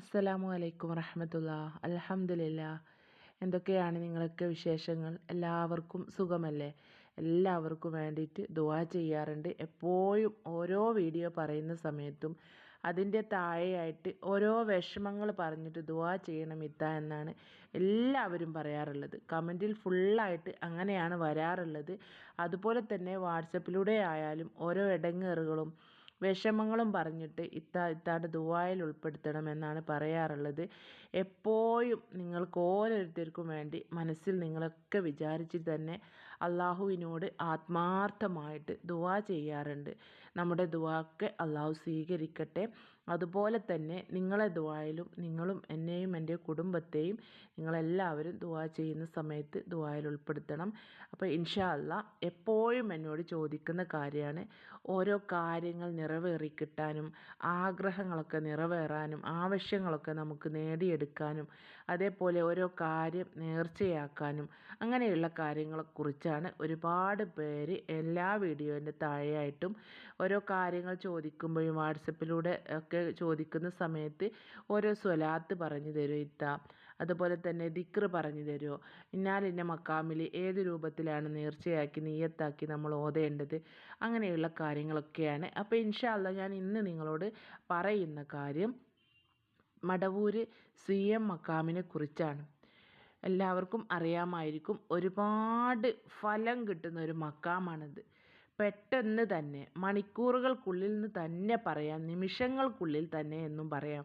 അസ്സലാമു അലൈക്കും വറഹമത്തുള്ള. അലഹമില്ല എന്തൊക്കെയാണ് നിങ്ങളൊക്കെ വിശേഷങ്ങൾ? എല്ലാവർക്കും സുഖമല്ലേ? എല്ലാവർക്കും വേണ്ടിയിട്ട് ദുവാ ചെയ്യാറുണ്ട്. എപ്പോഴും ഓരോ വീഡിയോ പറയുന്ന സമയത്തും അതിന്റെ താഴെയായിട്ട് ഓരോ വിഷമങ്ങൾ പറഞ്ഞിട്ട് ദുവാ ചെയ്യണം ഇത്ത എന്നാണ് എല്ലാവരും പറയാറുള്ളത്. കമന്റിൽ ഫുള്ളായിട്ട് അങ്ങനെയാണ് വരാറുള്ളത്. അതുപോലെ തന്നെ വാട്സപ്പിലൂടെ ആയാലും ഓരോ ഇടങ്ങേറുകളും വിഷമങ്ങളും പറഞ്ഞിട്ട് ഇത്ത ദുആയിൽ ദുവായിൽ ഉൾപ്പെടുത്തണമെന്നാണ് പറയാറുള്ളത്. എപ്പോഴും നിങ്ങൾക്ക് ഓരോരുത്തർക്കും വേണ്ടി മനസ്സിൽ നിങ്ങളൊക്കെ വിചാരിച്ച് തന്നെ അള്ളാഹുവിനോട് ആത്മാർത്ഥമായിട്ട് ദുആ ചെയ്യാറുണ്ട്. നമ്മുടെ ദുവാക്കെ അള്ളാഹു സ്വീകരിക്കട്ടെ. അതുപോലെ തന്നെ നിങ്ങളെ ദുവായിലും നിങ്ങളും എന്നെയും എന്റെ കുടുംബത്തെയും നിങ്ങളെല്ലാവരും ദുവാ ചെയ്യുന്ന സമയത്ത് ദുവായിൽ ഉൾപ്പെടുത്തണം. അപ്പോൾ ഇൻഷാ അല്ല എപ്പോഴും എന്നോട് ചോദിക്കുന്ന കാര്യമാണ്. ഓരോ കാര്യങ്ങൾ നിറവേറി കിട്ടാനും ആഗ്രഹങ്ങളൊക്കെ നിറവേറാനും ആവശ്യങ്ങളൊക്കെ നമുക്ക് നേടിയെടുക്കാനും അതേപോലെ ഓരോ കാര്യം നേർച്ചയാക്കാനും അങ്ങനെയുള്ള കാര്യങ്ങളെക്കുറിച്ചാണ് ഒരുപാട് പേര് എല്ലാ വീഡിയോന്റെ താഴെയായിട്ടും ഓരോ കാര്യങ്ങൾ ചോദിക്കുമ്പോഴും വാട്സപ്പിലൂടെ ഒക്കെ ചോദിക്കുന്ന സമയത്ത് ഓരോ സ്വലാത്ത് പറഞ്ഞു തരുമോ ഇത്ത? അതുപോലെ തന്നെ ദിക്ർ പറഞ്ഞു തരുമോ ഇന്നാലിന്റെ മക്കാമിൽ ഏത് രൂപത്തിലാണ് നേർച്ചയാക്കി നീയത്താക്കി നമ്മൾ ഓതേണ്ടത്? അങ്ങനെയുള്ള കാര്യങ്ങളൊക്കെയാണ്. അപ്പോൾ ഇൻഷാല്ല ഞാൻ ഇന്ന് നിങ്ങളോട് പറയുന്ന കാര്യം മടവൂര് സി എം മക്കാമിനെ കുറിച്ചാണ്. എല്ലാവർക്കും അറിയാമായിരിക്കും ഒരുപാട് ഫലം കിട്ടുന്ന ഒരു മക്കാമാണിത്. പെട്ടെന്ന് തന്നെ മണിക്കൂറുകൾക്കുള്ളിൽ തന്നെ പറയാം നിമിഷങ്ങൾക്കുള്ളിൽ തന്നെ എന്നും പറയാം.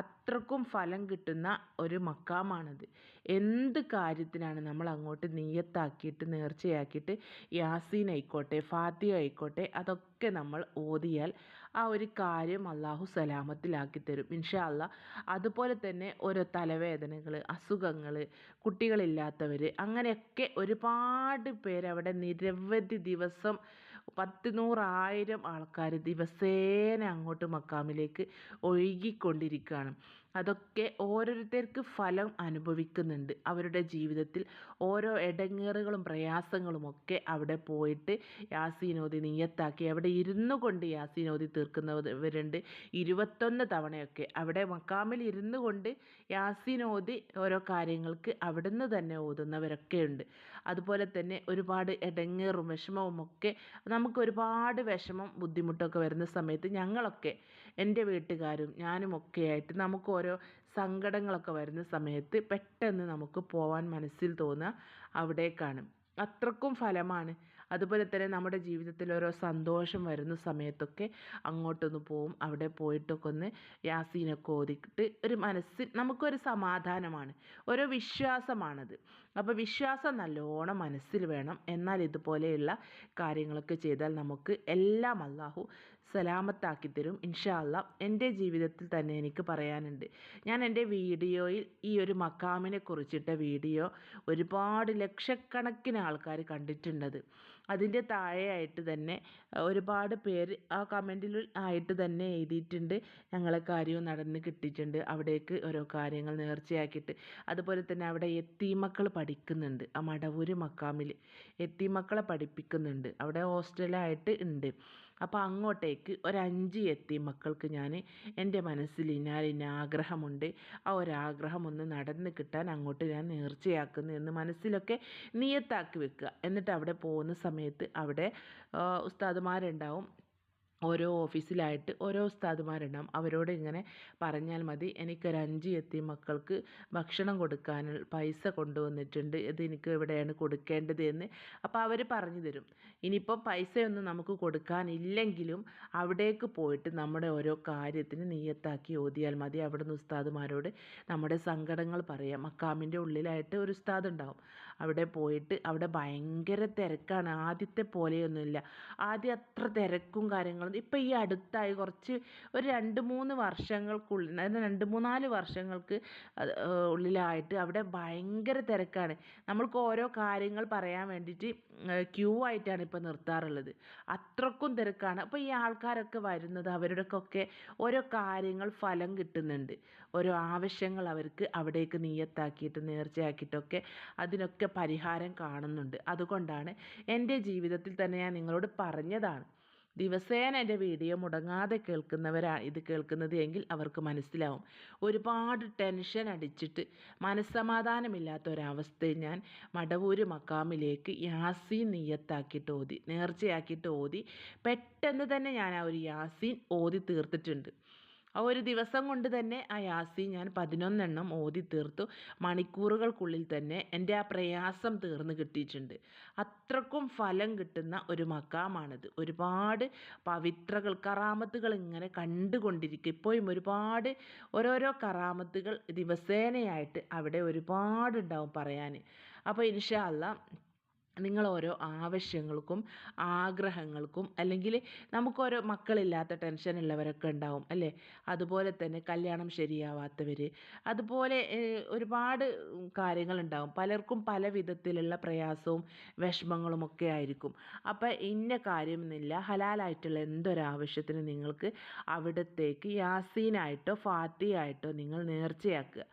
അത്രക്കും ഫലം കിട്ടുന്ന ഒരു മക്കാമാണത്. എന്ത് കാര്യത്തിനാണ് നമ്മൾ അങ്ങോട്ട് നീയത്താക്കിയിട്ട് നേർച്ചയാക്കിയിട്ട് യാസീൻ ആയിക്കോട്ടെ ഫാത്തിയ ആയിക്കോട്ടെ അതൊക്കെ നമ്മൾ ഓതിയാൽ ആ ഒരു കാര്യം അള്ളാഹു സലാമത്തിലാക്കി തരും. ഇൻഷാ അല്ല അതുപോലെ തന്നെ ഓരോ തലവേദനകൾ അസുഖങ്ങൾ കുട്ടികളില്ലാത്തവർ അങ്ങനെയൊക്കെ ഒരുപാട് പേരവിടെ നിരവധി ദിവസം പത്ത് നൂറായിരം ആൾക്കാർ ദിവസേന അങ്ങോട്ട് മക്കാമിലേക്ക് ഒഴുകിക്കൊണ്ടിരിക്കുകയാണ് അതൊക്കെ ഓരോരുത്തർക്ക് ഫലം അനുഭവിക്കുന്നുണ്ട്. അവരുടെ ജീവിതത്തിൽ ഓരോ ഇടങ്ങേറുകളും പ്രയാസങ്ങളും ഒക്കെ അവിടെ പോയിട്ട് യാസീനോദി നീയത്താക്കി. അവിടെ ഇരുന്നു കൊണ്ട് യാസീനോദി തീർക്കുന്നവരുണ്ട്. ഇരുപത്തൊന്ന് തവണയൊക്കെ അവിടെ മക്കാമിൽ ഇരുന്നു കൊണ്ട് യാസീനോദി ഓരോ കാര്യങ്ങൾക്ക് അവിടുന്ന് തന്നെ ഓതുന്നവരൊക്കെ ഉണ്ട്. അതുപോലെ തന്നെ ഒരുപാട് ഇടങ്ങേറും വിഷമവും ഒക്കെ നമുക്ക് ഒരുപാട് വിഷമം ബുദ്ധിമുട്ടൊക്കെ വരുന്ന സമയത്ത് ഞങ്ങളൊക്കെ എന്റെ വീട്ടുകാരും ഞാനും ഒക്കെ ആയിട്ട് നമുക്ക് ഓരോ സങ്കടങ്ങളൊക്കെ വരുന്ന സമയത്ത് പെട്ടെന്ന് നമുക്ക് പോവാൻ മനസ്സിൽ തോന്നുക അവിടേക്കാണ് അത്രക്കും ഫലമാണ്. അതുപോലെ തന്നെ നമ്മുടെ ജീവിതത്തിൽ ഓരോ സന്തോഷം വരുന്ന സമയത്തൊക്കെ അങ്ങോട്ടൊന്ന് പോവും അവിടെ പോയിട്ടൊക്കെ ഒന്ന് യാസീനൊക്കെ ഓതിയിട്ട് ഒരു മനസ്സിൽ നമുക്കൊരു സമാധാനമാണ്. ഓരോ വിശ്വാസമാണത്. അപ്പോൾ വിശ്വാസം നല്ലോണം മനസ്സിൽ വേണം. എന്നാൽ ഇതുപോലെയുള്ള കാര്യങ്ങളൊക്കെ ചെയ്താൽ നമുക്ക് എല്ലാം അള്ളാഹു സലാമത്താക്കി തരും ഇൻഷാ അല്ല എന്റെ ജീവിതത്തിൽ തന്നെ എനിക്ക് പറയാനുണ്ട്. ഞാൻ എന്റെ വീഡിയോയിൽ ഈ ഒരു മക്കാമിനെ കുറിച്ചിട്ട വീഡിയോ ഒരുപാട് ലക്ഷക്കണക്കിന് ആൾക്കാർ കണ്ടിട്ടുണ്ടത്. അതിന്റെ താഴെയായിട്ട് തന്നെ ഒരുപാട് പേര് ആ കമന്റിൽ ആയിട്ട് തന്നെ എഴുതിയിട്ടുണ്ട്. ഞങ്ങളെ കാര്യവും നടന്ന് കിട്ടിയിട്ടുണ്ട്. അവിടേക്ക് ഓരോ കാര്യങ്ങൾ നേർച്ചയാക്കിയിട്ട്. അതുപോലെ തന്നെ അവിടെ എത്തീമക്കൾ പഠിക്കുന്നുണ്ട്. ആ മടവൂര് മക്കാമിൽ എത്തീമക്കളെ പഠിപ്പിക്കുന്നുണ്ട്. അവിടെ ഹോസ്റ്റലായിട്ട് ഉണ്ട്. അപ്പോൾ അങ്ങോട്ടേക്ക് ഒരഞ്ച് എത്തി മക്കൾക്ക് ഞാൻ എന്റെ മനസ്സിൽ ഇനാലിന് ആഗ്രഹമുണ്ട്. ആ ഒരാഗ്രഹം ഒന്ന് നടന്ന് കിട്ടാൻ അങ്ങോട്ട് ഞാൻ നേർച്ചയാക്കുന്നു എന്ന് മനസ്സിലൊക്കെ നിയത്താക്കി വെക്കുക. എന്നിട്ട് അവിടെ പോകുന്ന സമയത്ത് അവിടെ ഉസ്താദുമാരുണ്ടാവും. ഓരോ ഓഫീസിലായിട്ട് ഓരോ ഉസ്താദുമാരുണ്ടാവും. അവരോട് ഇങ്ങനെ പറഞ്ഞാൽ മതി എനിക്കൊരു അഞ്ച് എത്തി മക്കൾക്ക് ഭക്ഷണം കൊടുക്കാൻ പൈസ കൊണ്ടുവന്നിട്ടുണ്ട്. ഇത് എനിക്ക് എവിടെയാണ് കൊടുക്കേണ്ടത് എന്ന് അപ്പോൾ അവർ പറഞ്ഞു തരും. ഇനിയിപ്പോൾ പൈസയൊന്നും നമുക്ക് കൊടുക്കാനില്ലെങ്കിലും അവിടേക്ക് പോയിട്ട് നമ്മുടെ ഓരോ കാര്യത്തിന് നീയത്താക്കി ഓതിയാൽ മതി. അവിടുന്ന് ഉസ്താദുമാരോട് നമ്മുടെ സങ്കടങ്ങൾ പറയാം. മക്കാമിന്റെ ഉള്ളിലായിട്ട് ഒരു ഉസ്താദ് ഉണ്ടാവും അവിടെ പോയിട്ട് അവിടെ ഭയങ്കര തിരക്കാണ്. ആദ്യത്തെ പോലെയൊന്നുമില്ല. ആദ്യം അത്ര തിരക്കും കാര്യങ്ങളും ഇപ്പം ഈ അടുത്തായി കുറച്ച് ഒരു രണ്ട് മൂന്ന് വർഷങ്ങൾക്കുള്ളിൽ അതായത് രണ്ട് മൂന്നാൽ വർഷങ്ങൾക്ക് ഉള്ളിലായിട്ട് അവിടെ ഭയങ്കര തിരക്കാണ്. നമ്മൾക്ക് ഓരോ കാര്യങ്ങൾ പറയാൻ വേണ്ടിയിട്ട് ക്യൂ ആയിട്ടാണ് ഇപ്പോൾ നിർത്താറുള്ളത്. അത്രക്കും തിരക്കാണ്. അപ്പോൾ ഈ ആൾക്കാരൊക്കെ വരുന്നത് അവരുടെയൊക്കെ ഓരോ കാര്യങ്ങൾ ഫലം കിട്ടുന്നുണ്ട്. ഓരോ ആവശ്യങ്ങൾ അവർക്ക് അവിടേക്ക് നീയത്താക്കിയിട്ട് നേർച്ചയാക്കിയിട്ടൊക്കെ അതിനൊക്കെ പരിഹാരം കാണുന്നുണ്ട്. അതുകൊണ്ടാണ് എന്റെ ജീവിതത്തിൽ തന്നെ ഞാൻ നിങ്ങളോട് പറഞ്ഞതാണ്. ദിവസേന എന്റെ വീഡിയോ മുടങ്ങാതെ കേൾക്കുന്നവരാ ഇത് കേൾക്കുന്നത് എങ്കിൽ അവർക്ക് മനസ്സിലാവും. ഒരുപാട് ടെൻഷൻ അടിച്ചിട്ട് മനസ്സമാധാനമില്ലാത്ത ഒരവസ്ഥയിൽ ഞാൻ മടവൂര് മക്കാമിലേക്ക് യാസീൻ നീയത്താക്കിയിട്ട് ഓതി നേർച്ചയാക്കിയിട്ട് ഓതി. പെട്ടെന്ന് തന്നെ ഞാൻ ആ ഒരു യാസീൻ ഓതി തീർത്തിട്ടുണ്ട്. ആ ഒരു ദിവസം കൊണ്ട് തന്നെ ആ യാസി ഞാൻ പതിനൊന്നെണ്ണം ഓതി തീർത്തു. മണിക്കൂറുകൾക്കുള്ളിൽ തന്നെ എന്റെ ആ പ്രയാസം തീർന്നു കിട്ടിയിട്ടുണ്ട്. അത്രക്കും ഫലം കിട്ടുന്ന ഒരു മക്കാമാണിത് ഒരുപാട് പവിത്രകൾ കറാമത്തുകൾ ഇങ്ങനെ കണ്ടുകൊണ്ടിരിക്കും. ഇപ്പോഴും ഒരുപാട് ഓരോരോ കറാമത്തുകൾ ദിവസേനയായിട്ട് അവിടെ ഒരുപാടുണ്ടാവും പറയാൻ. അപ്പോൾ ഇൻഷാ അല്ലാ നിങ്ങൾ ഓരോ ആവശ്യങ്ങൾക്കും ആഗ്രഹങ്ങൾക്കും അല്ലെങ്കിൽ നമുക്കോരോ മക്കളില്ലാത്ത ടെൻഷൻ ഉള്ളവരൊക്കെ ഉണ്ടാവും അല്ലേ? അതുപോലെ തന്നെ കല്യാണം ശരിയാവാത്തവർ അതുപോലെ ഒരുപാട് കാര്യങ്ങളുണ്ടാവും. പലർക്കും പല വിധത്തിലുള്ള പ്രയാസവും വിഷമങ്ങളും ഒക്കെ ആയിരിക്കും. അപ്പോൾ ഇന്ന കാര്യമൊന്നുമില്ല ഹലാലായിട്ടുള്ള എന്തൊരാവശ്യത്തിന് നിങ്ങൾക്ക് അവിടത്തേക്ക് യാസീനായിട്ടോ ഫാത്തിയായിട്ടോ നിങ്ങൾ നേർച്ചയാക്കുക.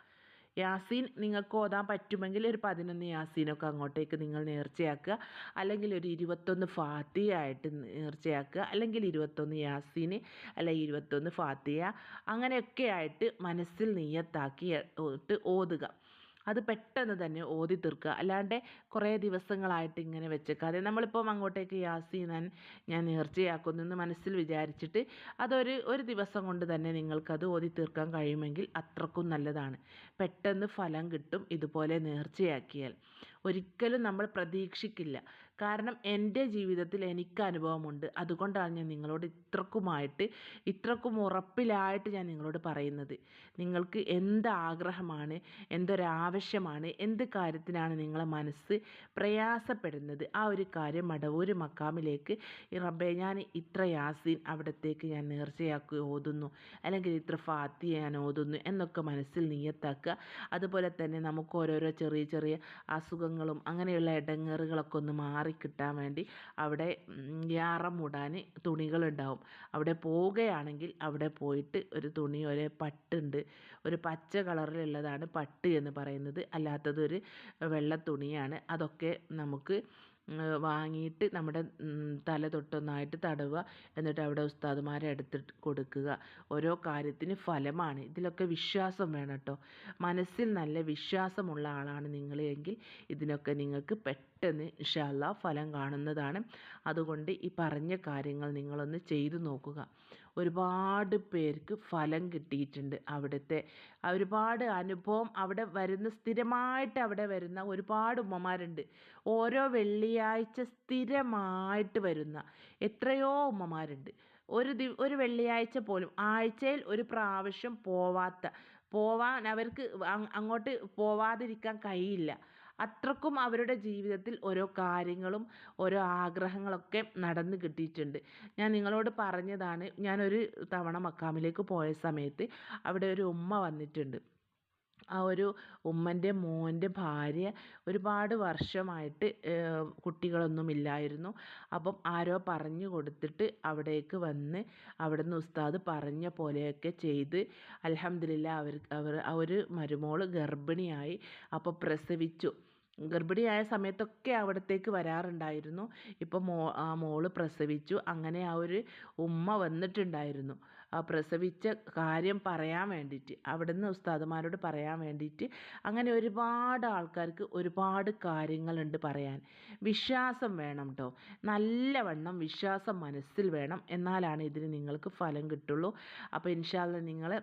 യാസീൻ നിങ്ങൾക്ക് ഓതാൻ പറ്റുമെങ്കിൽ ഒരു പതിനൊന്ന് യാസീനൊക്കെ അങ്ങോട്ടേക്ക് നിങ്ങൾ നേർച്ചയാക്കുക. അല്ലെങ്കിൽ ഒരു ഇരുപത്തൊന്ന് ഫാത്തിയായിട്ട് നേർച്ചയാക്കുക. അല്ലെങ്കിൽ ഇരുപത്തൊന്ന് യാസീന് അല്ലെങ്കിൽ ഇരുപത്തൊന്ന് ഫാത്തിയ അങ്ങനെയൊക്കെ ആയിട്ട് മനസ്സിൽ നീയത്താക്കി ഓതുക. അത് പെട്ടെന്ന് തന്നെ ഓതി തീർക്കുക. അല്ലാണ്ട് കുറേ ദിവസങ്ങളായിട്ട് ഇങ്ങനെ വെച്ചേക്കാതെ നമ്മളിപ്പം അങ്ങോട്ടേക്ക് യാസീനാൻ ഞാൻ നേർച്ചയാക്കുന്നു എന്ന് മനസ്സിൽ വിചാരിച്ചിട്ട് അതൊരു ഒരു ദിവസം കൊണ്ട് തന്നെ നിങ്ങൾക്കത് ഓതി തീർക്കാൻ കഴിയുമെങ്കിൽ അത്രക്കും നല്ലതാണ്. പെട്ടെന്ന് ഫലം കിട്ടും ഇതുപോലെ നേർച്ചയാക്കിയാൽ. ഒരിക്കലും നമ്മൾ പ്രതീക്ഷിക്കില്ല. കാരണം എന്റെ ജീവിതത്തിൽ എനിക്ക് അനുഭവമുണ്ട്. അതുകൊണ്ടാണ് ഞാൻ നിങ്ങളോട് ഇത്രക്കുമായിട്ട് ഇത്രക്കും ഉറപ്പിലായിട്ട് ഞാൻ നിങ്ങളോട് പറയുന്നത്. നിങ്ങൾക്ക് എന്ത് ആഗ്രഹമാണ് എന്തൊരാവശ്യമാണ് എന്ത് കാര്യത്തിനാണ് നിങ്ങളെ മനസ്സ് പ്രയാസപ്പെടുന്നത്? ആ ഒരു കാര്യം മടവൂര് മക്കാമിലേക്ക് റബ്ബെ ഞാൻ ഇത്ര യാസീൻ അവിടത്തേക്ക് ഞാൻ നേർച്ചയാക്കി ഓതുന്നു. അല്ലെങ്കിൽ ഇത്ര ഫാത്തി ഞാൻ ഓതുന്നു എന്നൊക്കെ മനസ്സിൽ നീയത്താക്കുക. അതുപോലെ തന്നെ നമുക്ക് ഓരോരോ ചെറിയ ചെറിയ അസുഖങ്ങളും അങ്ങനെയുള്ള ഇടങ്ങേറുകളൊക്കെ ഒന്ന് മാറിക്കിട്ടാൻ വേണ്ടി അവിടെ യാറം മൂടാൻ തുണികളുണ്ടാവും. അവിടെ പോവുകയാണെങ്കിൽ അവിടെ പോയിട്ട് ഒരു തുണി ഒരു പട്ടുണ്ട് ഒരു പച്ച കളറിലുള്ളതാണ് പട്ട് എന്ന് പറയുന്നത്. അല്ലാത്തത് ഒരു വെള്ള തുണിയാണ്. അതൊക്കെ നമുക്ക് വാങ്ങിയിട്ട് നമ്മുടെ തല തൊട്ടൊന്നായിട്ട് തടവുക. എന്നിട്ട് അവിടെ ഉസ്താദുമാരെ എടുത്തിട്ട് കൊടുക്കുക. ഓരോ കാര്യത്തിന് ഫലമാണ്. ഇതിലൊക്കെ വിശ്വാസം വേണം കേട്ടോ. മനസ്സിൽ നല്ല വിശ്വാസമുള്ള ആളാണ് നിങ്ങൾ എങ്കിൽ ഇതിനൊക്കെ നിങ്ങൾക്ക് പെട്ടെന്ന് ഇൻഷാല്ല ഫലം കാണുന്നതാണ്. അതുകൊണ്ട് ഈ പറഞ്ഞ കാര്യങ്ങൾ നിങ്ങളൊന്ന് ചെയ്തു നോക്കുക. ഒരുപാട് പേർക്ക് ഫലം കിട്ടിയിട്ടുണ്ട് അവിടുത്തെ. ഒരുപാട് അനുഭവം അവിടെ വരുന്ന സ്ഥിരമായിട്ട് അവിടെ വരുന്ന ഒരുപാട് ഉമ്മമാരുണ്ട്. ഓരോ വെള്ളിയാഴ്ച സ്ഥിരമായിട്ട് വരുന്ന എത്രയോ ഉമ്മമാരുണ്ട്. ഒരു ദി ഒരു വെള്ളിയാഴ്ച പോലും ആഴ്ചയിൽ ഒരു പ്രാവശ്യം പോവാത്ത പോവാൻ അവർക്ക് അങ്ങോട്ട് പോവാതിരിക്കാൻ കഴിയില്ല. അത്രക്കും അവരുടെ ജീവിതത്തിൽ ഓരോ കാര്യങ്ങളും ഓരോ ആഗ്രഹങ്ങളൊക്കെ നടന്നു കിട്ടിയിട്ടുണ്ട്. ഞാൻ നിങ്ങളോട് പറഞ്ഞതാണ് ഞാനൊരു തവണ മക്കാമിലേക്ക് പോയ സമയത്ത് അവിടെ ഒരു ഉമ്മ വന്നിട്ടുണ്ട്. ആ ഒരു ഉമ്മന്റെ മോന്റെ ഭാര്യ ഒരുപാട് വർഷമായിട്ട് കുട്ടികളൊന്നും ഇല്ലായിരുന്നു. അപ്പം ആരോ പറഞ്ഞു കൊടുത്തിട്ട് അവിടേക്ക് വന്ന് അവിടുന്ന് ഉസ്താദ് പറഞ്ഞ പോലെയൊക്കെ ചെയ്ത് അലഹമില്ല അവർ അവർ ആ ഒരു മരുമോൾ ഗർഭിണിയായി. അപ്പോൾ പ്രസവിച്ചു. ഗർഭിണിയായ സമയത്തൊക്കെ അവിടത്തേക്ക് വരാറുണ്ടായിരുന്നു. ഇപ്പോൾ മോ ആ മോൾ പ്രസവിച്ചു. അങ്ങനെ ആ ഒരു ഉമ്മ വന്നിട്ടുണ്ടായിരുന്നു. ആ പ്രസവിച്ച കാര്യം പറയാൻ വേണ്ടിയിട്ട് അവിടുന്ന് ഉസ്താദുമാരോട് പറയാൻ വേണ്ടിയിട്ട് അങ്ങനെ ഒരുപാട് ആൾക്കാർക്ക് ഒരുപാട് കാര്യങ്ങളുണ്ട് പറയാൻ. വിശ്വാസം വേണം കേട്ടോ നല്ലവണ്ണം വിശ്വാസം മനസ്സിൽ വേണം. എന്നാലാണ് ഇതിന് നിങ്ങൾക്ക് ഫലം കിട്ടുള്ളൂ. അപ്പോൾ ഇൻഷാല്ല നിങ്ങൾ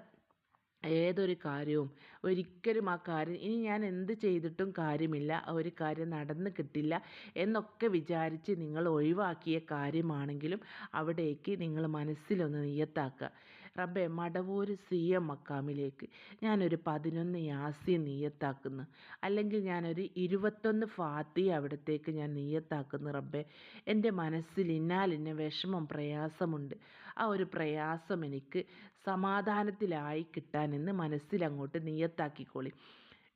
ഏതൊരു കാര്യവും ഒരിക്കലും ആ കാര്യം ഇനി ഞാൻ എന്ത് ചെയ്തിട്ടും കാര്യമില്ല ഒരു കാര്യം നടന്ന് കിട്ടില്ല എന്നൊക്കെ വിചാരിച്ച് നിങ്ങൾ ഒഴിവാക്കിയ കാര്യമാണെങ്കിലും അവിടേക്ക് നിങ്ങൾ മനസ്സിലൊന്ന് നിയത്താക്കുക. റബ്ബെ മടവൂർ സി എം മക്കാമിലേക്ക് ഞാനൊരു പതിനൊന്ന് യാസി നീയത്താക്കുന്നു. അല്ലെങ്കിൽ ഞാനൊരു ഇരുപത്തൊന്ന് ഫാത്തി അവിടത്തേക്ക് ഞാൻ നീയത്താക്കുന്നു റബ്ബെ. എന്റെ മനസ്സിൽ ഇന്നാലിന്ന വിഷമം പ്രയാസമുണ്ട്. ആ ഒരു പ്രയാസം എനിക്ക് സമാധാനത്തിലായി കിട്ടാനെന്ന് മനസ്സിലങ്ങോട്ട് നിയത്താക്കിക്കോളി.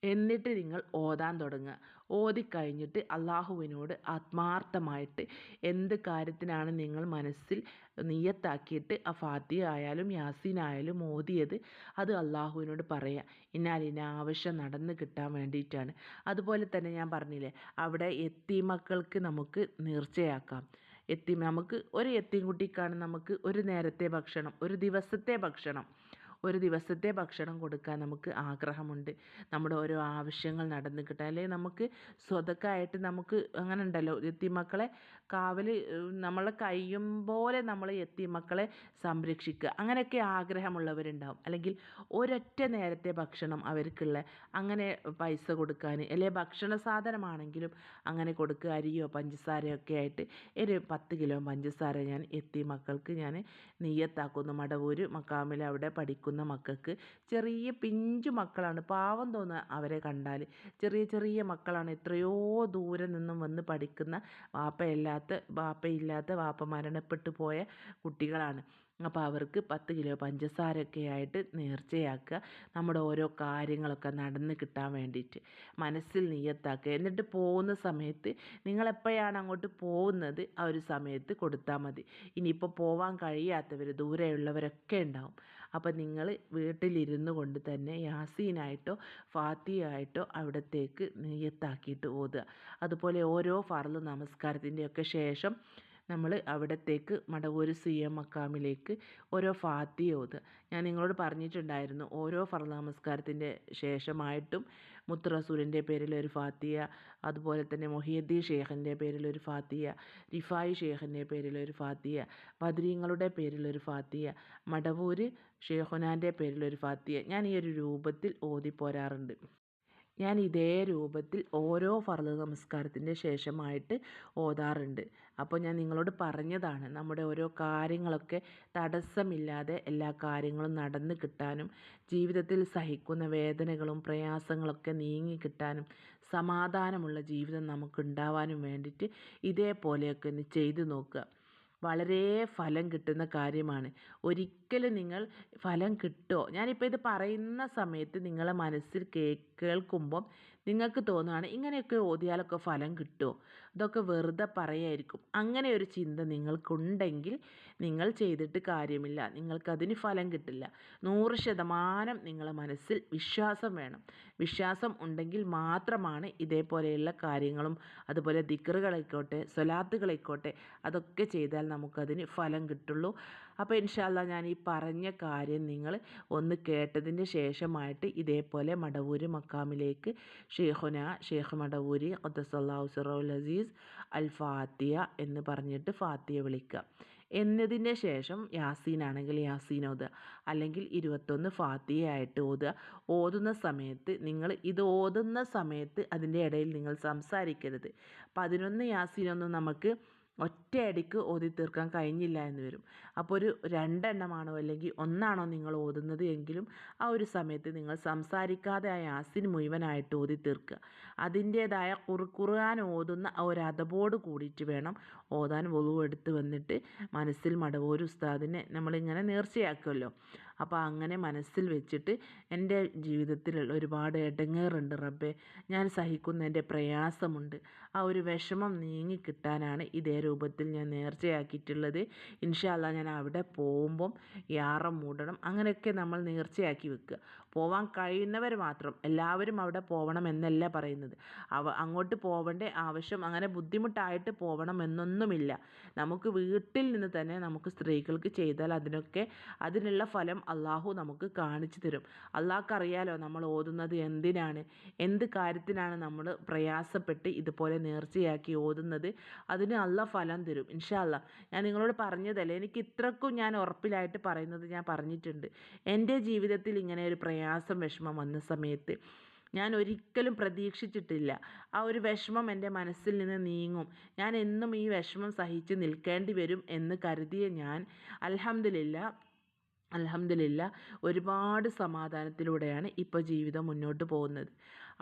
എന്നിട്ട് നിങ്ങൾ ഓതാൻ തുടങ്ങുക. ഓതിക്കഴിഞ്ഞിട്ട് അള്ളാഹുവിനോട് ആത്മാർത്ഥമായിട്ട് എന്ത് കാര്യത്തിനാണ് നിങ്ങൾ മനസ്സിൽ നിയത്താക്കിയിട്ട് ആ ഫാത്തിയ ആയാലും യാസീനായാലും ഓതിയത്? അത് അള്ളാഹുവിനോട് പറയുക ഇന്നാലിന്ന ആവശ്യം നടന്ന് കിട്ടാൻ വേണ്ടിയിട്ടാണ്. അതുപോലെ തന്നെ ഞാൻ പറഞ്ഞില്ലേ അവിടെ എത്തി മക്കൾക്ക് നമുക്ക് നേർച്ചയാക്കാം. എത്തി നമുക്ക് ഒരു എത്തിയും കുട്ടിക്കാണ് നമുക്ക് ഒരു നേരത്തെ ഭക്ഷണം ഒരു ദിവസത്തെ ഭക്ഷണം. ഒരു ദിവസത്തെ ഭക്ഷണം കൊടുക്കാൻ നമുക്ക് ആഗ്രഹമുണ്ട്. നമ്മുടെ ഓരോ ആവശ്യങ്ങൾ നടന്ന് കിട്ടാൻ. അല്ലെങ്കിൽ നമുക്ക് സ്വതക്കായിട്ട് നമുക്ക് അങ്ങനെ ഉണ്ടല്ലോ എത്തിമക്കളെ കാവൽ നമ്മളെ കയ്യും പോലെ നമ്മൾ എത്തിമക്കളെ സംരക്ഷിക്കുക. അങ്ങനെയൊക്കെ ആഗ്രഹമുള്ളവരുണ്ടാവും. അല്ലെങ്കിൽ ഒരൊറ്റ നേരത്തെ ഭക്ഷണം അവർക്കുള്ള അങ്ങനെ പൈസ കൊടുക്കാൻ അല്ലെങ്കിൽ ഭക്ഷണ സാധനമാണെങ്കിലും അങ്ങനെ കൊടുക്കുക. അരിയോ പഞ്ചസാരയോ ഒക്കെ ആയിട്ട് ഒരു പത്ത് കിലോ പഞ്ചസാര ഞാൻ എത്തി മക്കൾക്ക് ഞാൻ നെയ്യത്താക്കുന്നു. മടവൂര് മക്കാമിൽ അവിടെ പഠിക്കുന്ന. മക്കൾക്ക് ചെറിയ പിഞ്ചു മക്കളാണ്. പാവം തോന്നുക അവരെ കണ്ടാൽ ചെറിയ ചെറിയ മക്കളാണ്. എത്രയോ ദൂരെ നിന്നും വന്ന് പഠിക്കുന്ന വാപ്പയല്ലാത്ത വാപ്പയില്ലാത്ത വാപ്പ മരണപ്പെട്ടു പോയ കുട്ടികളാണ്. അപ്പോൾ അവർക്ക് പത്ത് കിലോ പഞ്ചസാരയൊക്കെ ആയിട്ട് നേർച്ചയാക്കുക നമ്മുടെ ഓരോ കാര്യങ്ങളൊക്കെ നടന്ന് കിട്ടാൻ വേണ്ടിയിട്ട്. മനസ്സിൽ നിയത്താക്കുക. എന്നിട്ട് പോകുന്ന സമയത്ത് നിങ്ങളെപ്പോഴാണ് അങ്ങോട്ട് പോകുന്നത്? ആ ഒരു സമയത്ത് കൊടുത്താൽ മതി. ഇനിയിപ്പോൾ പോവാൻ കഴിയാത്തവർ ദൂരെയുള്ളവരൊക്കെ ഉണ്ടാവും. അപ്പോൾ നിങ്ങൾ വീട്ടിലിരുന്ന് കൊണ്ട് തന്നെ യാസീനായിട്ടോ ഫാത്തിയായിട്ടോ അവിടത്തേക്ക് നെയ്യത്താക്കിയിട്ട് ഓതുക. അതുപോലെ ഓരോ ഫർൾ നമസ്കാരത്തിന്റെയൊക്കെ ശേഷം നമ്മൾ അവിടത്തേക്ക് മടവൂര് സി എം മക്കാമിലേക്ക് ഓരോ ഫാത്തി ഞാൻ നിങ്ങളോട് പറഞ്ഞിട്ടുണ്ടായിരുന്നു ഓരോ ഫർദ നമസ്കാരത്തിന്റെ ശേഷമായിട്ടും മുത്ത് റസൂലിന്റെ പേരിൽ ഒരു ഫാത്തിയ അതുപോലെ തന്നെ മൊഹിയദ്ദീൻ ഷേഖിന്റെ പേരിൽ ഒരു ഫാത്തിയ റിഫായി ഷേഖിന്റെ പേരിൽ ഒരു ഫാത്തിയ ബദ്രീങ്ങളുടെ പേരിൽ ഒരു ഫാത്തിയ മടവൂര് ഷേഖുനാന്റെ പേരിൽ ഒരു ഫാത്തിയ ഞാൻ ഈ ഒരു രൂപത്തിൽ ഓതിപ്പോരാറുണ്ട്. ഞാൻ ഇതേ രൂപത്തിൽ ഓരോ ഫർദ് നമസ്കാരത്തിന്റെ ശേഷമായിട്ട് ഓതാറുണ്ട്. അപ്പോൾ ഞാൻ നിങ്ങളോട് പറഞ്ഞതാണ് നമ്മുടെ ഓരോ കാര്യങ്ങളൊക്കെ തടസ്സമില്ലാതെ എല്ലാ കാര്യങ്ങളും നടന്ന് കിട്ടാനും ജീവിതത്തിൽ സഹിക്കുന്ന വേദനകളും പ്രയാസങ്ങളൊക്കെ നീങ്ങി കിട്ടാനും സമാധാനമുള്ള ജീവിതം നമുക്ക് ഉണ്ടാവാനും വേണ്ടിയിട്ട് ഇതേപോലെയൊക്കെ ഒന്ന് ചെയ്തു നോക്കുക. വളരെ ഫലം കിട്ടുന്ന കാര്യമാണ്. ഒരിക്കലും നിങ്ങൾ ഫലം കിട്ടുമോ ഞാനിപ്പോൾ ഇത് പറയുന്ന സമയത്ത് നിങ്ങളെ മനസ്സിൽ കേ കേൾക്കുമ്പം നിങ്ങൾക്ക് തോന്നുകയാണ് ഇങ്ങനെയൊക്കെ ഓതിയാലൊക്കെ ഫലം കിട്ടുമോ ഇതൊക്കെ വെറുതെ പറയായിരിക്കും. അങ്ങനെ ഒരു ചിന്ത നിങ്ങൾക്കുണ്ടെങ്കിൽ നിങ്ങൾ ചെയ്തിട്ട് കാര്യമില്ല. നിങ്ങൾക്കതിന് ഫലം കിട്ടില്ല. നൂറ് ശതമാനം നിങ്ങളെ മനസ്സിൽ വിശ്വാസം വേണം. വിശ്വാസം ഉണ്ടെങ്കിൽ മാത്രമാണ് ഇതേപോലെയുള്ള കാര്യങ്ങളും അതുപോലെ ദിക്കറുകളായിക്കോട്ടെ സ്വലാത്തുകളായിക്കോട്ടെ അതൊക്കെ ചെയ്താൽ നമുക്കതിന് ഫലം കിട്ടുള്ളൂ. അപ്പോൾ ഇൻഷാല്ല ഞാൻ ഈ പറഞ്ഞ കാര്യം നിങ്ങൾ ഒന്ന് കേട്ടതിന് ശേഷമായിട്ട് ഇതേപോലെ മടവൂര് മക്കാമിലേക്ക് ഷെയ്ഖുന ഷെയ്ഖ് മടവൂരി ഖദ്ദസല്ലാഹു സിറോൽ അസീസ് അൽ ഫാത്തിയ എന്ന് പറഞ്ഞിട്ട് ഫാത്തിയ വിളിക്കുക എന്നതിന്റെ ശേഷം യാസീനാണെങ്കിൽ യാസീൻ ഓതുക. അല്ലെങ്കിൽ ഇരുപത്തൊന്ന് ഫാത്തിയായിട്ട് ഓതുക. ഓതുന്ന സമയത്ത് നിങ്ങൾ ഇത് ഓതുന്ന സമയത്ത് അതിന്റെ ഇടയിൽ നിങ്ങൾ സംസാരിക്കരുത്. പതിനൊന്ന് യാസീനൊന്നും നമുക്ക് ഒറ്റയടിക്ക് ഓതി തീർക്കാൻ കഴിഞ്ഞില്ല എന്ന് വരും. അപ്പോൾ ഒരു രണ്ടെണ്ണമാണോ അല്ലെങ്കിൽ ഒന്നാണോ നിങ്ങൾ ഓതുന്നത് എങ്കിലും ആ ഒരു സമയത്ത് നിങ്ങൾ സംസാരിക്കാതെ ആ യാസിൻ മുഴുവനായിട്ട് ഓതി തീർക്കുക അതിന്റേതായ കുറു ഖുർആൻ ഓതുന്ന ആ ഒരു അതബോട് കൂടിയിട്ട് വേണം ഓതാൻ വധു എടുത്ത് വന്നിട്ട് മനസ്സിൽ മടവൂർ ഉസ്താദിനെ നമ്മളിങ്ങനെ നേർച്ചയാക്കുമല്ലോ. അപ്പോൾ അങ്ങനെ മനസ്സിൽ വെച്ചിട്ട് എന്റെ ജീവിതത്തിൽ ഒരുപാട് ഇടങ്ങേറുണ്ട് റബ്ബേ. ഞാൻ സഹിക്കുന്ന എന്റെ പ്രയാസമുണ്ട്. ആ ഒരു വിഷമം നീങ്ങി കിട്ടാനാണ് ഇതേ രൂപത്തിൽ ഞാൻ നേർച്ചയാക്കിയിട്ടുള്ളത്. ഇൻഷാല്ല ഞാൻ അവിടെ പോകുമ്പം യാറം മൂടണം. അങ്ങനെയൊക്കെ നമ്മൾ നേർച്ചയാക്കി വെക്കുക. പോവാൻ കഴിയുന്നവർ മാത്രം. എല്ലാവരും അവിടെ പോകണം എന്നല്ല പറയുന്നത്. അവ അങ്ങോട്ട് പോവേണ്ട ആവശ്യം അങ്ങനെ ബുദ്ധിമുട്ടായിട്ട് പോകണം എന്നൊന്നുമില്ല. നമുക്ക് വീട്ടിൽ നിന്ന് തന്നെ നമുക്ക് സ്ത്രീകൾക്ക് ചെയ്താൽ അതിനൊക്കെ അതിനുള്ള ഫലം അള്ളാഹു നമുക്ക് കാണിച്ചു തരും. അള്ളാഹ്ക്കറിയാലോ നമ്മൾ ഓതുന്നത് എന്തിനാണ്? എന്ത് കാര്യത്തിനാണ് നമ്മൾ പ്രയാസപ്പെട്ട് ഇതുപോലെ നേർച്ചയാക്കി ഓതുന്നത്? അതിന് അല്ല ഫലം തരും. ഇൻഷാല്ല ഞാൻ നിങ്ങളോട് പറഞ്ഞതല്ലേ എനിക്ക് ഇത്രക്കും ഞാൻ ഉറപ്പിലായിട്ട് പറയുന്നത് ഞാൻ പറഞ്ഞിട്ടുണ്ട്. എന്റെ ജീവിതത്തിൽ ഇങ്ങനെ ഒരു പ്രയാസം വിഷമം വന്ന സമയത്ത്. ഞാൻ ഒരിക്കലും പ്രതീക്ഷിച്ചിട്ടില്ല. ആ ഒരു വിഷമം എന്റെ മനസ്സിൽ നിന്ന് നീങ്ങും. ഞാൻ എന്നും ഈ വിഷമം സഹിച്ച് നിൽക്കേണ്ടി വരും എന്ന് കരുതിയ ഞാൻ അലഹമില്ല അലഹമില്ല ഒരുപാട് സമാധാനത്തിലൂടെയാണ് ഇപ്പോൾ ജീവിതം മുന്നോട്ട് പോകുന്നത്.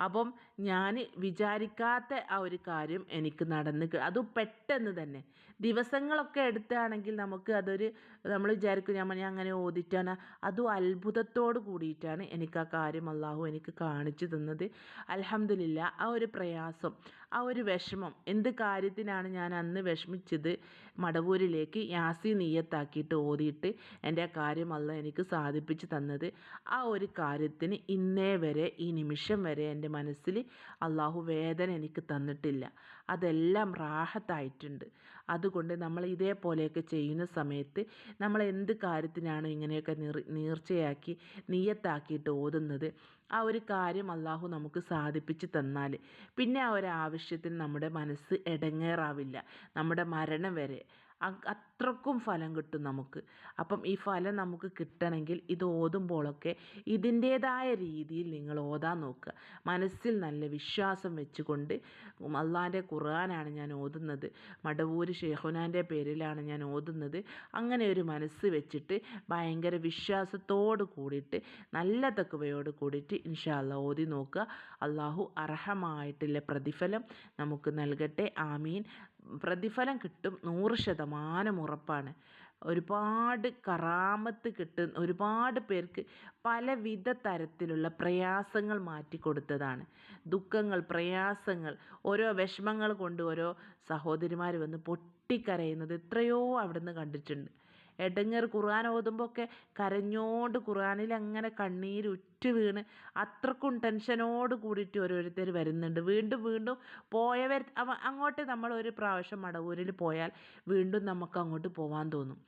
അപ്പം ഞാൻ വിചാരിക്കാത്ത ആ ഒരു കാര്യം എനിക്ക് നടന്ന് അത് പെട്ടെന്ന് തന്നെ. ദിവസങ്ങളൊക്കെ എടുത്താണെങ്കിൽ നമുക്ക് അതൊരു നമ്മൾ വിചാരിക്കും ഞാൻ അങ്ങനെ ഓതിട്ടാണ് അതും അത്ഭുതത്തോട് കൂടിയിട്ടാണ് എനിക്ക് ആ കാര്യം അള്ളാഹു എനിക്ക് കാണിച്ചു തന്നത്. അലഹമില്ല ആ ഒരു പ്രയാസം ആ ഒരു വിഷമം എന്ത് കാര്യത്തിനാണ് ഞാൻ അന്ന് വിഷമിച്ചത്? മടവൂരിലേക്ക് യാസി നീയത്താക്കിയിട്ട് ഓതിയിട്ട് എന്റെ ആ കാര്യം അല്ല എനിക്ക് സാധിപ്പിച്ച് തന്നത്. ആ ഒരു കാര്യത്തിന് ഇന്നേ വരെ ഈ നിമിഷം വരെ എന്റെ മനസ്സിൽ അള്ളാഹു വേദന എനിക്ക് തന്നിട്ടില്ല. അതെല്ലാം റാഹത്തായിട്ടുണ്ട്. അതുകൊണ്ട് നമ്മൾ ഇതേപോലെയൊക്കെ ചെയ്യുന്ന സമയത്ത് നമ്മൾ എന്ത് കാര്യത്തിനാണ് ഇങ്ങനെയൊക്കെ നീർച്ചയാക്കി നീയത്താക്കിയിട്ട് ഓതുന്നത് ആ ഒരു കാര്യം അള്ളാഹു നമുക്ക് സാധിപ്പിച്ച് തന്നാൽ പിന്നെ ആ ഒരു ആവശ്യത്തിന് നമ്മുടെ മനസ്സ് ഇടങ്ങേറാവില്ല നമ്മുടെ മരണം വരെ അത്രക്കും ഫലം കിട്ടും നമുക്ക്. അപ്പം ഈ ഫലം നമുക്ക് കിട്ടണമെങ്കിൽ ഇത് ഓതുമ്പോഴൊക്കെ ഇതിന്റേതായ രീതിയിൽ നിങ്ങൾ ഓതാൻ നോക്കുക. മനസ്സിൽ നല്ല വിശ്വാസം വെച്ചുകൊണ്ട് അള്ളാന്റെ ഖുർആനാണ് ഞാൻ ഓതുന്നത്. മടവൂര് ഷെഹുനാന്റെ പേരിലാണ് ഞാൻ ഓതുന്നത്. അങ്ങനെ ഒരു മനസ്സ് വെച്ചിട്ട് ഭയങ്കര വിശ്വാസത്തോട് കൂടിയിട്ട് നല്ല തക്കുവയോട് കൂടിയിട്ട് ഇൻഷാല്ല ഓതി നോക്കുക. അള്ളാഹു അർഹമായിട്ടുള്ള പ്രതിഫലം നമുക്ക് നൽകട്ടെ. ആമീൻ. പ്രതിഫലം കിട്ടും നൂറ് ശതമാനം ഉറപ്പാണ്. ഒരുപാട് കറാമത്ത് കിട്ടുന്ന ഒരുപാട് പേർക്ക് പലവിധ തരത്തിലുള്ള പ്രയാസങ്ങൾ മാറ്റിക്കൊടുത്തതാണ്. ദുഃഖങ്ങൾ പ്രയാസങ്ങൾ ഓരോ വിഷമങ്ങൾ കൊണ്ട് ഓരോ സഹോദരിമാർ വന്ന് പൊട്ടിക്കരയുന്നത് എത്രയോ അവിടുന്ന് കണ്ടിട്ടുണ്ട്. എടങ്ങേർ ഖുർആൻ ഓതുമ്പോൾ ഒക്കെ കരഞ്ഞോണ്ട് ഖുർആനിൽ അങ്ങനെ കണ്ണീര് ഉറ്റ് വീണ് അത്രക്കും ടെൻഷനോട് കൂടിയിട്ട് ഓരോരുത്തർ വരുന്നുണ്ട്. വീണ്ടും വീണ്ടും പോയവർ അങ്ങോട്ട് നമ്മൾ ഒരു പ്രാവശ്യം മടവൂരിൽ പോയാൽ വീണ്ടും നമുക്ക് അങ്ങോട്ട് പോകാൻ തോന്നും.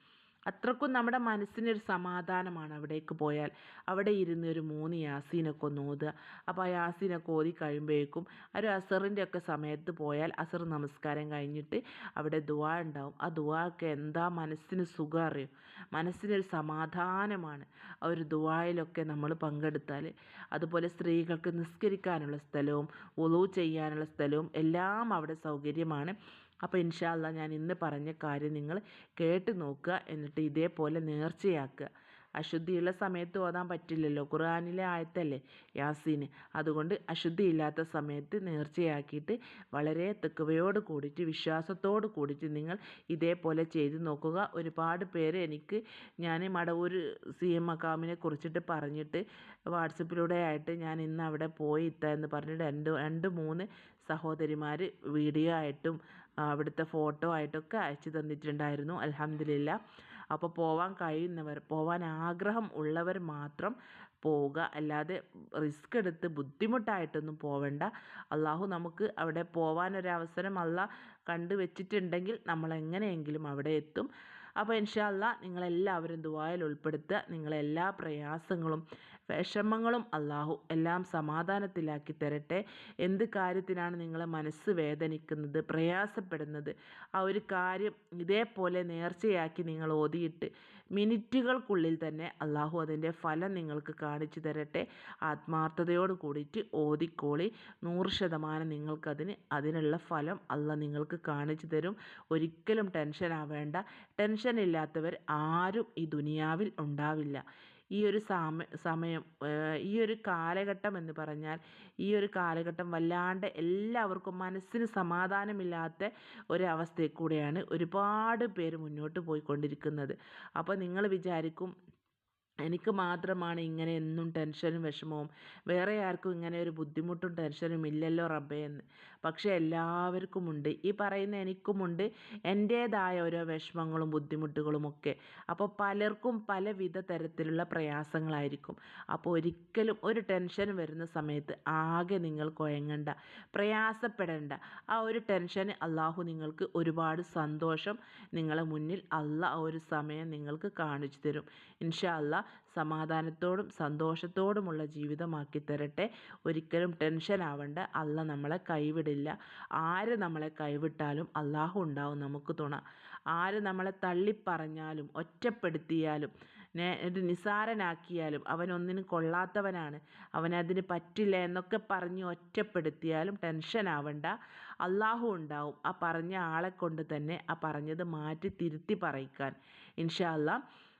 അത്രക്കും നമ്മുടെ മനസ്സിനൊരു സമാധാനമാണ് അവിടേക്ക് പോയാൽ. അവിടെ ഇരുന്ന് ഒരു മൂന്ന് യാസീനൊക്കെ ഒന്ന് ഓതുക. അപ്പോൾ ആ യാസീനൊക്കെ ഓതി കഴിയുമ്പോഴേക്കും ഒരു അസറിന്റെ ഒക്കെ സമയത്ത് പോയാൽ അസർ നമസ്കാരം കഴിഞ്ഞിട്ട് അവിടെ ദുവാ ഉണ്ടാവും. ആ ദുവാക്ക് എന്താ മനസ്സിന് സുഖം അറിയും? മനസ്സിനൊരു സമാധാനമാണ് ആ ഒരു ദുവായിലൊക്കെ നമ്മൾ പങ്കെടുത്താൽ. അതുപോലെ സ്ത്രീകൾക്ക് നിസ്കരിക്കാനുള്ള സ്ഥലവും ഒളു ചെയ്യാനുള്ള സ്ഥലവും എല്ലാം അവിടെ സൗകര്യമാണ്. അപ്പോൾ ഇൻഷാല്ല ഞാൻ ഇന്ന് പറഞ്ഞ കാര്യം നിങ്ങൾ കേട്ട് നോക്കുക എന്നിട്ട് ഇതേപോലെ നേർച്ചയാക്കുക. അശുദ്ധിയുള്ള സമയത്ത് ഓതാൻ പറ്റില്ലല്ലോ. ഖുർആാനിലെ ആയത്തല്ലേ യാസീന്. അതുകൊണ്ട് അശുദ്ധിയില്ലാത്ത സമയത്ത് നേർച്ചയാക്കിയിട്ട് വളരെ തെക്കുവയോട് കൂടിയിട്ട് വിശ്വാസത്തോട് കൂടിയിട്ട് നിങ്ങൾ ഇതേപോലെ ചെയ്ത് നോക്കുക. ഒരുപാട് പേര് എനിക്ക് ഞാൻ മടവൂർ സി എം മക്കാമിനെ കുറിച്ചിട്ട് പറഞ്ഞിട്ട് വാട്സപ്പിലൂടെ ആയിട്ട് ഞാൻ ഇന്ന് അവിടെ പോയി ഇത്ത എന്ന് പറഞ്ഞിട്ട് രണ്ട് രണ്ട് മൂന്ന് സഹോദരിമാർ വീഡിയോ ആയിട്ടും അവിടുത്തെ ഫോട്ടോ ആയിട്ടൊക്കെ അയച്ചു തന്നിട്ടുണ്ടായിരുന്നു അലഹമില്ല അപ്പോൾ പോവാൻ കഴിയുന്നവർ പോവാൻ ആഗ്രഹം ഉള്ളവർ മാത്രം പോവുക. അല്ലാതെ റിസ്ക് എടുത്ത് ബുദ്ധിമുട്ടായിട്ടൊന്നും പോവേണ്ട. അള്ളാഹു നമുക്ക് അവിടെ പോവാനൊരവസരം അല്ല കണ്ടു വെച്ചിട്ടുണ്ടെങ്കിൽ നമ്മൾ എങ്ങനെയെങ്കിലും അവിടെ എത്തും. അപ്പോൾ ഇൻഷാല്ല നിങ്ങളെല്ലാവരും ദുബായിൽ ഉൾപ്പെടുത്തുക. നിങ്ങളെല്ലാ പ്രയാസങ്ങളും വിഷമങ്ങളും അള്ളാഹു എല്ലാം സമാധാനത്തിലാക്കി തരട്ടെ. എന്ത് കാര്യത്തിനാണ് നിങ്ങളെ മനസ്സ് വേദനിക്കുന്നത് പ്രയാസപ്പെടുന്നത്? ആ ഒരു കാര്യം ഇതേപോലെ നേർച്ചയാക്കി നിങ്ങൾ ഓതിയിട്ട് മിനിറ്റുകൾക്കുള്ളിൽ തന്നെ അള്ളാഹു അതിന്റെ ഫലം നിങ്ങൾക്ക് കാണിച്ചു തരട്ടെ. ആത്മാർത്ഥതയോട് കൂടിയിട്ട് ഓതിക്കോളി. നൂറ് ശതമാനം നിങ്ങൾക്കതിന് അതിനുള്ള ഫലം അല്ല നിങ്ങൾക്ക് കാണിച്ചു തരും. ഒരിക്കലും ടെൻഷൻ ആവേണ്ട ടെൻഷൻ ഇല്ലാത്തവർ ആരും ഈ ദുനിയാവിൽ ഉണ്ടാവില്ല. ഈ ഒരു സമ സമയം ഈ ഒരു കാലഘട്ടം എന്ന് പറഞ്ഞാൽ ഈ ഒരു കാലഘട്ടം വല്ലാണ്ട് എല്ലാവർക്കും മനസ്സിന് സമാധാനമില്ലാത്ത ഒരവസ്ഥയിൽ കൂടെയാണ് ഒരുപാട് പേര് മുന്നോട്ട് പോയിക്കൊണ്ടിരിക്കുന്നത്. അപ്പോൾ നിങ്ങൾ വിചാരിക്കും എനിക്ക് മാത്രമാണ് ഇങ്ങനെ എന്നും ടെൻഷനും വിഷമവും. വേറെ ആർക്കും ഇങ്ങനെ ഒരു ബുദ്ധിമുട്ടും ടെൻഷനും ഇല്ലല്ലോ റബ്ബേ എന്ന്. പക്ഷേ എല്ലാവർക്കുമുണ്ട് ഈ പറയുന്ന എനിക്കുമുണ്ട് എന്റേതായ ഓരോ വിഷമങ്ങളും ബുദ്ധിമുട്ടുകളും ഒക്കെ. അപ്പോൾ പലർക്കും പലവിധ തരത്തിലുള്ള പ്രയാസങ്ങളായിരിക്കും. അപ്പോൾ ഒരിക്കലും ഒരു ടെൻഷൻ വരുന്ന സമയത്ത് ആകെ നിങ്ങൾ കുഴങ്ങണ്ട പ്രയാസപ്പെടേണ്ട. ആ ഒരു ടെൻഷൻ അള്ളാഹു നിങ്ങൾക്ക് ഒരുപാട് സന്തോഷം നിങ്ങളെ മുന്നിൽ അല്ല ഒരു സമയം നിങ്ങൾക്ക് കാണിച്ചു തരും. ഇൻഷാ അല്ല സമാധാനത്തോടും സന്തോഷത്തോടുമുള്ള ജീവിതമാക്കി തരട്ടെ ഒരിക്കലും ടെൻഷൻ ആവണ്ട. അല്ല നമ്മളെ കൈവിടില്ല. ആര് നമ്മളെ കൈവിട്ടാലും അള്ളാഹു ഉണ്ടാവും നമുക്ക് തുണ. ആര് നമ്മളെ തള്ളിപ്പറഞ്ഞാലും ഒറ്റപ്പെടുത്തിയാലും ഒരു അവൻ ഒന്നിനും കൊള്ളാത്തവനാണ്. അവനതിന് പറ്റില്ല എന്നൊക്കെ പറഞ്ഞ് ഒറ്റപ്പെടുത്തിയാലും ടെൻഷൻ ആവണ്ട. അള്ളാഹു ഉണ്ടാവും. ആ പറഞ്ഞ ആളെ കൊണ്ട് തന്നെ ആ പറഞ്ഞത് മാറ്റി തിരുത്തി പറയിക്കാൻ. ഇൻഷാ അല്ലാ